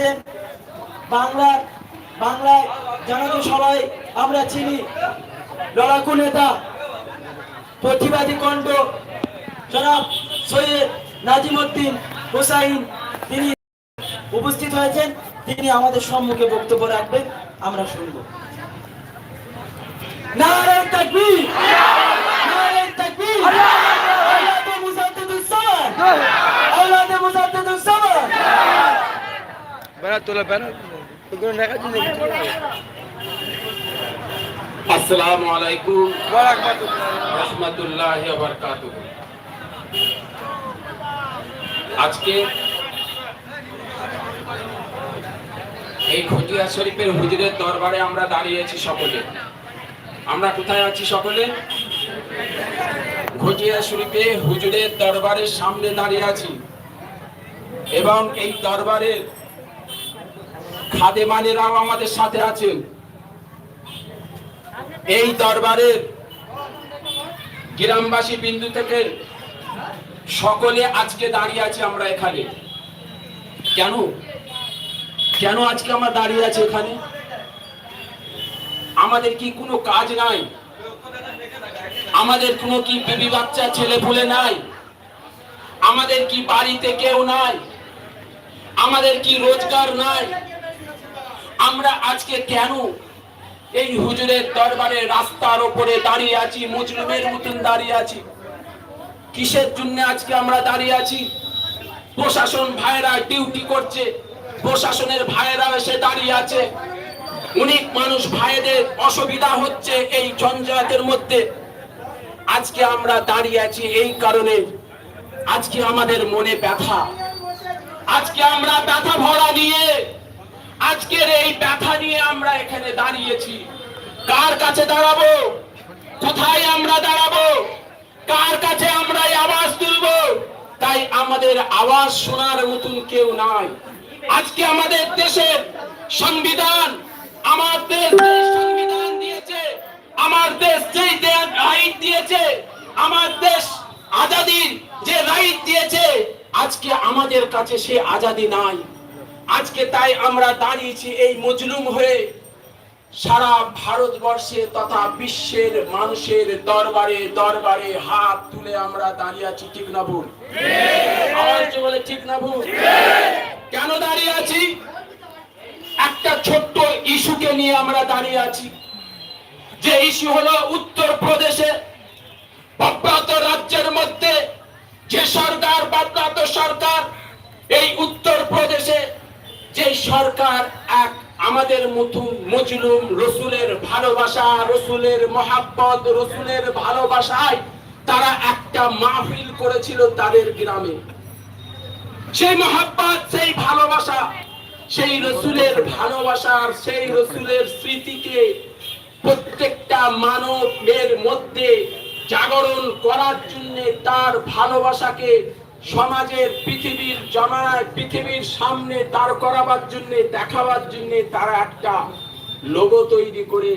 হয়েছেন বাংলার বাংলায় জানাতে সবাই আমরা চিনি লড়াকু নেতা, প্রতিবাদী কণ্ঠ জনাব সৈয়দ নাজিমুদ্দিন হোসাইন। তিনি উপস্থিত হয়েছেন। তিনি আমাদের সম্মুখে বক্তব্য রাখবেন। আমরা শুনব। নারায়ণ তাকবীর! নারায়ণ তাকবীর! ব্যানার তোলা ব্যানার ওগুলো দেখার জন্য আসসালামু আলাইকুম। রহমতুল্লাহ বরকাত আজকে এই খটিয়া শরীফের হুজুরের দরবারে আমরা দাঁড়িয়েছি সকলে। আমরা কোথায় আছি সকলে? ঘটিয়া শরীফে হুজুরের দরবারের সামনে দাঁড়িয়ে আছি। এবং এই দরবারের খাদেমানেরাও আমাদের সাথে আছেন। এই দরবারের গ্রামবাসী বিন্দু থেকে সকলে আজকে দাঁড়িয়ে আছি আমরা এখানে। কেন? কেন আজকে আমরা দাঁড়িয়ে আছি এখানে? আমাদের কি কোনো কাজ নাই? আমাদের কোনো কি বিবি বাচ্চা, ছেলে পুলে নাই? আমাদের কি বাড়িতে কেউ নাই? আমাদের কি রোজগার নাই? আমরা আজকে কেন এই হুজুরের দরবারে রাস্তার ওপরে দাঁড়িয়ে আছি মুজলুমের মতন দাঁড়িয়ে আছি? কিসের জন্য আজকে আমরা দাঁড়িয়ে আছি? প্রশাসন ভাইরা ডিউটি করছে, প্রশাসনের ভাইরা এসে দাঁড়িয়ে আছে। অনেক মানুষ ভাইদের অসুবিধা হচ্ছে এই জঞ্জাতের মধ্যে। আজকে আমরা দাঁড়িয়ে আছি এই কারণে। আজকে আমাদের মনে ব্যথা। আজকে আমরা ব্যথা ভরা নিয়ে আজকের এই ব্যথা নিয়ে আমরা এখানে দাঁড়িয়েছি। কার কাছে দাঁড়াবো? কোথায় আমরা দাঁড়াবো? কার কাছে আমরা আওয়াজ তুলব? তাই আমাদের আওয়াজ শোনার মতন কেউ নাই। আজকে আমাদের দেশের সংবিধান আমাদের দেশ সংবিধান দিয়েছে, আমার দেশ যেই রাইট দিয়েছে, আমার দেশ আজাদির যে রাইট দিয়েছে, আজকে আমাদের কাছে সে আজাদি নাই। আজকে তাই আমরা দাঁড়িয়েছি এই মজলুম হয়ে সারা ভারতবর্ষে তথা বিশ্বের মানুষের দরবারে দরবারে হাত তুলে আমরা দাঁড়িয়ে আছি, ঠিক না ভুল? বলে, ঠিক না ভুল? কেন দাঁড়িয়ে আছি? একটা ছোট্ট ইস্যুকে নিয়ে আমরা দাঁড়িয়ে আছি। যে ইস্যু হলো উত্তর প্রদেশে অব্যাহত রাজ্যের মধ্যে যে সরকার বাব্রাত সরকার, এই উত্তর সরকার এক আমাদের মজলুম রসুলের ভালোবাসা, রসুলের মহাব্বত, রসুলের ভালোবাসায় তারা একটা মাহফিল করেছিল তাদের গ্রামে। সেই মহাব্বত, সেই ভালোবাসা, সেই রসুলের ভালোবাসার সেই রসুলের স্মৃতিকে প্রত্যেকটা মানবের মধ্যে জাগরণ করার জন্য তার ভালোবাসাকে সমাজের পৃথিবীর জমানায় পৃথিবীর সামনে দাঁড় করাবার জন্য, দেখাবার জন্য তারা একটা লোগো তৈরি করে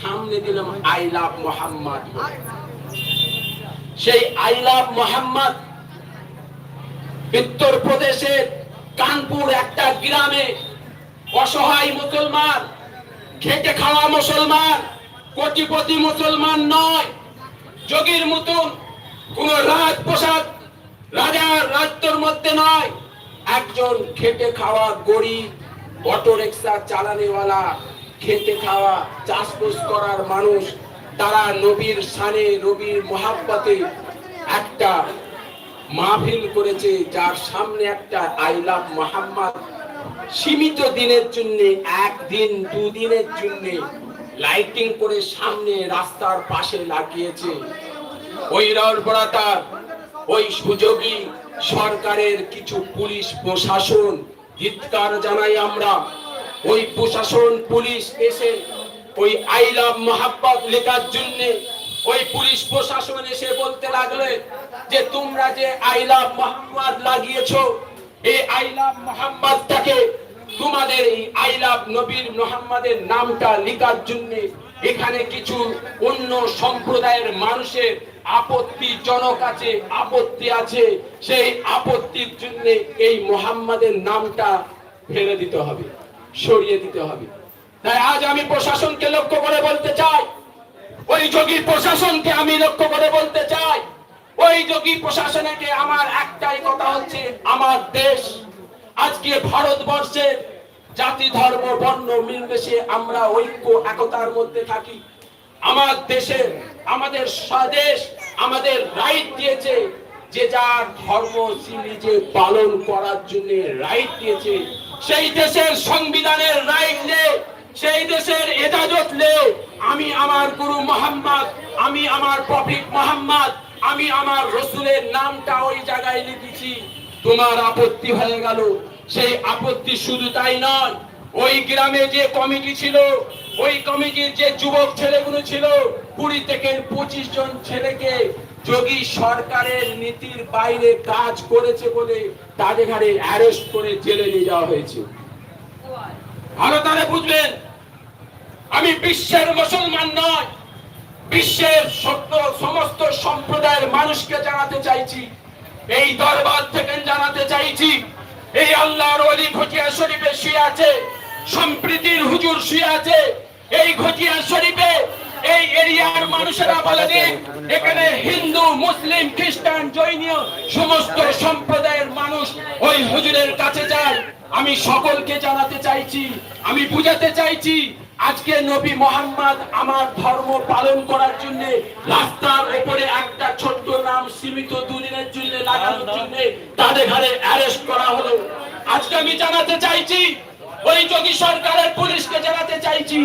সামনে দিলাম আই লাভ মোহাম্মদ সেই আই লাভ মোহাম্মদ উত্তর প্রদেশের কানপুর একটা গ্রামে অসহায় মুসলমান, খেটে খাওয়া মুসলমান, কোটিপতি মুসলমান নয়, যোগীর মতন কোন রাজ প্রসাদ রাজার রাজ্যর মধ্যে নয়, একজন খেটে খাওয়া গরিব, অটো রিক্সা চালানেওয়ালা, খেটে খাওয়া, চাষবাস করার মানুষ, তারা নবীর সানে নবীর মহাব্বতে একটা মাহফিল করেছে, যার সামনে একটা আই লাভ মোহাম্মদ। সীমিত দিনের জন্য, একদিন, দুদিনের জন্য লাইটিং করে সামনে রাস্তার পাশে লাগিয়েছে। ওই রাউরপাড়াটার ওই সুযোগী সরকারের কিছু পুলিশ প্রশাসন। চিৎকার জানাই আমরা, ওই প্রশাসন পুলিশ এসে, ওই আই লাভ মোহাব্বত লেখার জন্য ওই পুলিশ প্রশাসন এসে বলতে লাগলে যে তোমরা যে আই লাভ মোহাম্মদ লাগিয়েছো, এই আই লাভ মোহাম্মদটাকে তোমাদের এই আই লাভ নবীর মোহাম্মদের নামটা লেখার জন্য এখানে কিছু অন্য সম্প্রদায়ের মানুষের আপত্তিজনক আছে, আপত্তি আছে, সেই আপত্তির জন্য এই মোহাম্মদের নামটা ফেলে দিতে হবে, সরিয়ে দিতে হবে। তাই আজ আমি প্রশাসনকে লক্ষ্য করে বলতে চাই, ওই যোগী প্রশাসনকে আমি লক্ষ্য করে বলতে চাই, ওই যোগী প্রশাসনকে আমার একটাই কথা হচ্ছে, আমার দেশ। আজকে ভারতবর্ষের জাতি, ধর্ম, বর্ণ মিলমিশে আমরা ঐক্য, একতার মধ্যে থাকি। আমার দেশে আমাদের স্বদেশ আমাদের রাইট দিয়েছে। যে যার ধর্ম নিজে পালন করার জন্য রাইট দিয়েছে। সেই দেশের সংবিধানের রাইট নে সেই দেশের এজাজত নে আমি আমার গুরু মোহাম্মদ, আমি আমার প্রফিট মোহাম্মদ, আমি আমার রসুলের নামটা ওই জায়গায় লিখেছি। তোমার আপত্তি হয়ে গেল। সেই আপত্তি শুধু তাই নয়, ওই গ্রামে যে কমিটি ছিল ওই কমিটির যে যুবক ছেলেগুলো ছিল, কুড়ি থেকে পঁচিশ জন ছেলেকে যোগী সরকারের নীতির বাইরে কাজ করেছে বলে তাদের ঘাড়ে অ্যারেস্ট করে জেলে নিয়ে যাওয়া হয়েছে। ভালো তাহলে বুঝবেন, আমি বিশ্বের মুসলমান নয়, বিশ্বের সত্য, সমস্ত সম্প্রদায়ের মানুষকে জানাতে চাইছি, এই দরবার থেকে জানাতে চাইছি, এই আল্লাহর অলি ঘটিয়া শরীফে শুয়ে আছে সম্প্রীতির হুজুর শুয়ে আছে, এই ঘটিয়া শরীফে, এই এরিয়ার মানুষেরা বলে দিন, এখানে হিন্দু, মুসলিম, খ্রিস্টান, জৈনীয়, সমস্ত সম্প্রদায়ের মানুষ ওই হুজুরের কাছে যায়। আমি সকলকে জানাতে চাইছি, আমি বুঝাতে চাইছি, আজকে নবী মোহাম্মদ আমার ধর্ম পালন করার জন্য রাস্তার উপরে একটা ছোট্ট নাম সীমিত দুদিনের জন্য লাগানোর জন্য তাদের ঘরে অ্যারেস্ট করা হলো। আজকে আমি জানাতে চাইছি ওই যোগী সরকারের পুলিশকে জানাতে চাইছি।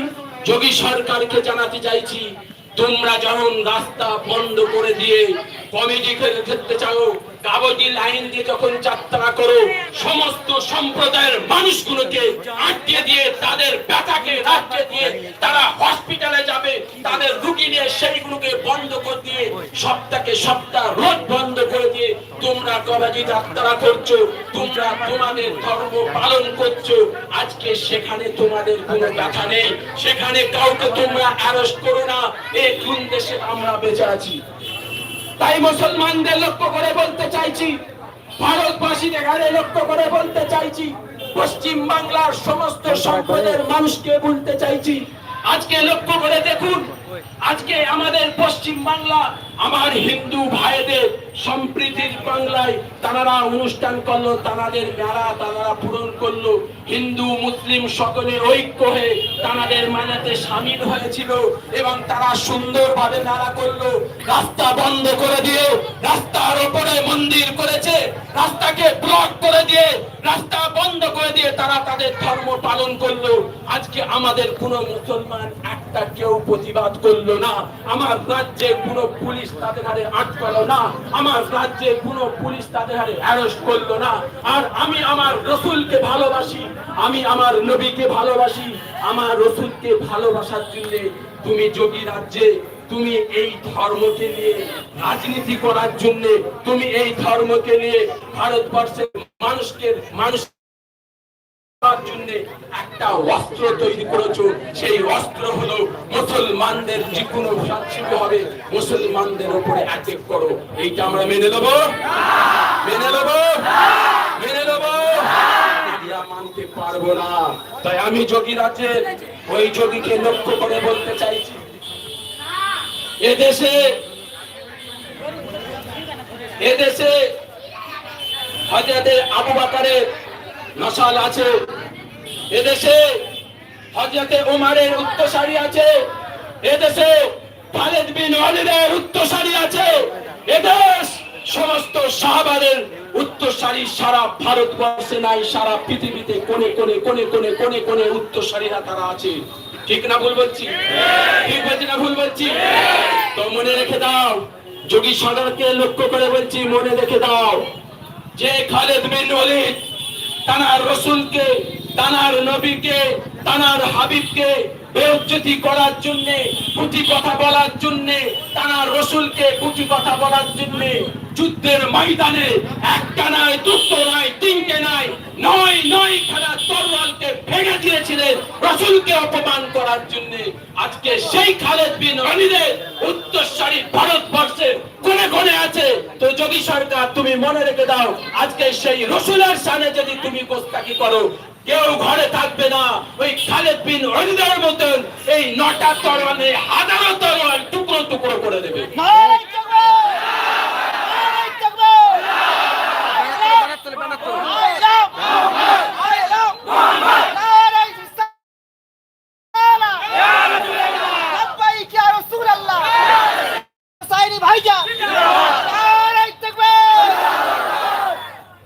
যোগী সরকারকে জানাতে চাইছি, তোমরা যখন রাস্তা বন্ধ করে দিয়ে কমিটি ফেলতে চাও দিয়ে যখন যাত্রা করো, সমস্ত সম্প্রদায়ের মানুষগুলোকে আটকে দিয়ে, তাদের ব্যথাকে দিয়ে তারা হসপিটালে যাবে, তাদের নিয়ে সেইগুলোকে বন্ধ করে দিয়ে সপ্তাহ বন্ধ করে দিয়ে তোমরা কবাজি যাত্রা করছ, তোমরা তোমাদের ধর্ম পালন করছ। আজকে সেখানে তোমাদের কোনো ব্যথা নেই, সেখানে কাউকে তোমরা অ্যারেস্ট করো না। এই কোন দেশে আমরা বেঁচে আছি। তাই মুসলমানদের লক্ষ্য করে বলতে চাইছি, ভারতবাসীদের লক্ষ্য করে বলতে চাইছি, পশ্চিম বাংলার সমস্ত সম্প্রদায়ের মানুষকে বলতে চাইছি। আজকে লক্ষ্য করে দেখুন, আজকে আমাদের পশ্চিম বাংলা, আমার হিন্দু সম্প্রীতির বাংলায় তারা অনুষ্ঠান করল তাদের মেলা তারা পূরণ করল। হিন্দু, মুসলিম সকলে ঐক্য হয়ে তাদের মানাতে সামিল হয়েছিল এবং তারা সুন্দরভাবে মেলা করল। রাস্তা বন্ধ করে দিয়ে রাস্তার ওপরে মন্দির করেছে। রাস্তাকে ব্লক করে দিয়ে, রাস্তা বন্ধ করে দিয়ে তারা তাদের ধর্ম পালন করল। আজকে আমাদের কোনো মুসলমান একটা কেউ প্রতিবাদ করল না। আমার রাজ্যে কোনো পুলিশ তাদের হারে আটকালো না। আমার রাজ্যে কোনো পুলিশ তাদের হারে অ্যারেস্ট করল না। আর আমি আমার রসুলকে ভালোবাসি, আমি আমার নবীকে ভালোবাসি। আমার রসুলকে ভালোবাসার জন্য তুমি যোগী রাজ্যে তুমি এই ধর্মকে নিয়ে রাজনীতি করার জন্য, তুমি এই ধর্মকে নিয়ে ভারতবর্ষের মানুষকে, মানুষ জন্য একটা অস্ত্র তৈরি করেছ। সেই অস্ত্র হলো মুসলমানদের যে কোনো হবে, মুসলমানদের উপরে অ্যাটেক করো। এইটা আমরা মেনে নেব? মেনে নেব? মেনে নেব? মানতে পারব না। তাই আমি যোগী রাজ্যের ওই যোগীকে লক্ষ্য করে বলতে চাইছি এদেশে এদেশে হজরতে আবু বাকারের নসাল আছে। এদেশে হজরতে উমারের উত্তরসারি আছে। এদেশে খালেদ বিন ওয়ালিদের উত্তরসারি আছে। এদেশ সমস্ত সাহাবাদের উত্তরসারি সারা ভারতবর্ষে নাই, সারা পৃথিবীতে কোনে কোনে কোনে কোনে কোনে কোনে উত্তরসারীরা তারা আছে। ঠিক না ভুল বলছি? ঠিক বলছি না ভুল বলছি? তো মনে রেখে দাও, যোগী সরকারকে লক্ষ্য করে বলছি, মনে রেখে দাও যে খালেদ বিন ওলিদ তানার রসুলকে, তানার নবীকে, তানার হাবিবকে বেউজ্জতি করার জন্য কুটি কথা বলার জন্য তানার রসুলকে কুটি কথা বলার জন্য, যুদ্ধের ময়দানে একটা নয়, দুটো নয়, তিনটে নয় নয় নয় খেলা তরোয়ালকে ভেঙে দিয়েছিলেন, রসুলকে অপমান করার জন্য। আজকে সেই খালেদ বিন রনিদের উত্তরসারী ভারতবর্ষে কোনে কোনে আছে? তো যোগী সরকার, তুমি মনে রেখে দাও, আজকে সেই রসুলের সামনে যদি তুমি গোস্তাকি করো কেউ ঘরে থাকবে না ওই খালেদ বিন অলিদের মতন এই নটা তরোয়ালে, হাজারো তরোয়াল টুকরো টুকরো করে দেবে!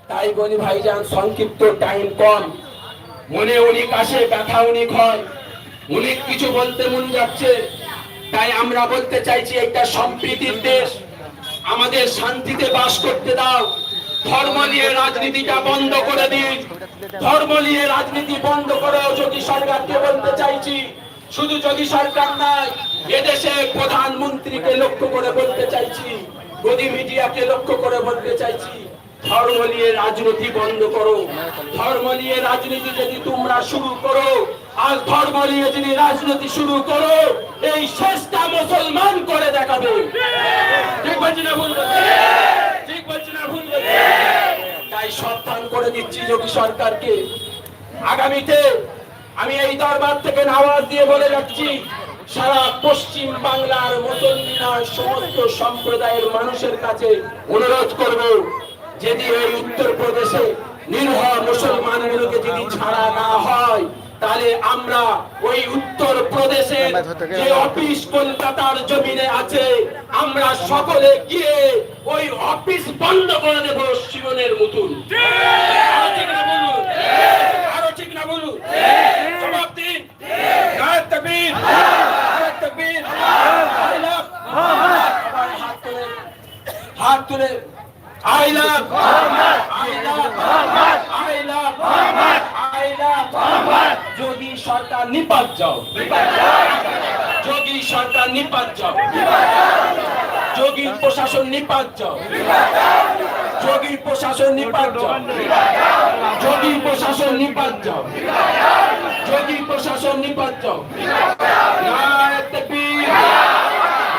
তাই সংক্ষিপ্ত টাইম কম মনে অনেক আসে, ব্যথা অনেক হয়। অনেক কিছু বলতে মন যাচ্ছে। তাই আমরা বলতে চাইছি এটা সম্প্রীতির দেশ। আমাদের শান্তিতে বাস করতে দাও। ধর্ম নিয়ে রাজনীতিটা বন্ধ করে দিন। ধর্ম নিয়ে রাজনীতি বন্ধ করে যদি সরকারকে বলতে চাইছি, শুধু যদি সরকার নয়, এদেশে প্রধানমন্ত্রীকে লক্ষ্য করে বলতে চাইছি, গদি মিডিয়াকে লক্ষ্য করে বলতে চাইছি। ধর্ম নিয়ে রাজনীতি বন্ধ করো। ধর্ম নিয়ে রাজনীতি যদি তোমরা শুরু করো, আর ধর্ম নিয়ে যদি রাজনীতি শুরু করো, এই শেষটা মুসলমান করে দেখাবে। ঠিক বলছি না ভুল ঠিক বলছি না ভুল তাই সাবধান করে দিচ্ছি যোগী সরকারকে। আগামীতে আমি এই দরবার থেকে আওয়াজ দিয়ে বলে যাচ্ছি, সারা পশ্চিম বাংলার মুসলমান সমস্ত সম্প্রদায়ের মানুষের কাছে অনুরোধ করব যদি এই উত্তর প্রদেশে নির্ভ মুসলমানগুলোকে যদি ছাড়া না হয়, তাহলে আমরা ওই উত্তর প্রদেশের যে অফিস কলকাতার জমিনে আছে, আমরা সকলে গিয়ে ওই অফিস বন্ধ করে দেব শিবনের মতন। হাত তুলে। হাত তুলে I love I love I love I love Yogi সরকার নিপাত যাও যোগী সরকার নিপাত যাও যোগী প্রশাসন নিপাত যাও যোগী প্রশাসন নিপাত যাও যোগী প্রশাসন নিপাত যাও যোগী প্রশাসন নিপাত যাও নারায়ণ তাকবীর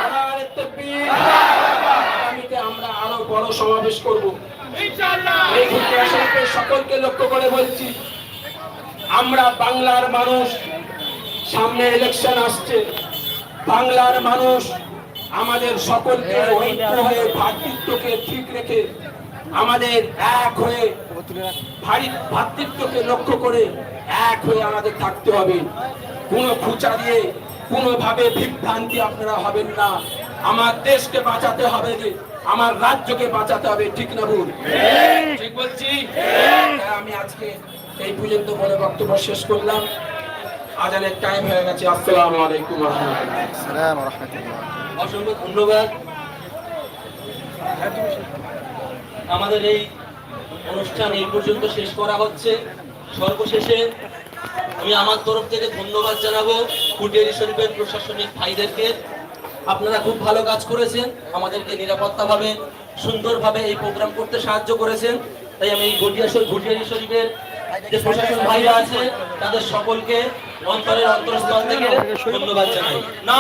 নারায়ণ তাকবীর আগামীতে আমরা আরও বড় সমাবেশ করব। এই ঘুরতে শিল্পের সকলকে লক্ষ্য করে বলছি আমরা বাংলার মানুষ সামনে ইলেকশন আসছে। বাংলার মানুষ আমাদের সকলকে ঐক্য হয়ে ভ্রাতৃত্বকে ঠিক রেখে আমাদের এক হয়ে ভ্রাতৃত্বকে লক্ষ্য করে এক হয়ে আমাদের থাকতে হবে। কোনো খুচা দিয়ে কোনোভাবে বিভ্রান্তি আপনারা হবেন না। আমার দেশকে বাঁচাতে হবে যে আমার রাজ্যকে বাঁচাতে হবে ঠিক না ভুল? ঠিক। বলছি? তাই আমি আজকে এই পর্যন্ত বলে বক্তব্য শেষ করলাম। আজানের টাইম হয়ে গেছে আসসালামু আলাইকুম ওয়া রাহমাতুল্লাহ সালাম রহমতুল্লাহ অসংখ্য ধন্যবাদ। আমাদের এই অনুষ্ঠান এই পর্যন্ত শেষ করা হচ্ছে। সর্বশেষে আমি আমার তরফ থেকে ধন্যবাদ জানাব কুটিয়ারি শরীফের প্রশাসনিক ভাইদেরকে। আপনারা খুব ভালো কাজ করেছেন, আমাদেরকে নিরাপত্তাভাবে, সুন্দরভাবে এই প্রোগ্রাম করতে সাহায্য করেছেন। তাই আমি গটিয়া শরীফ শরীফের যে প্রশাসন ভাইরা আছে, তাদের সকলকে অন্তরের অন্তরস্থল থেকে ধন্যবাদ জানাই। না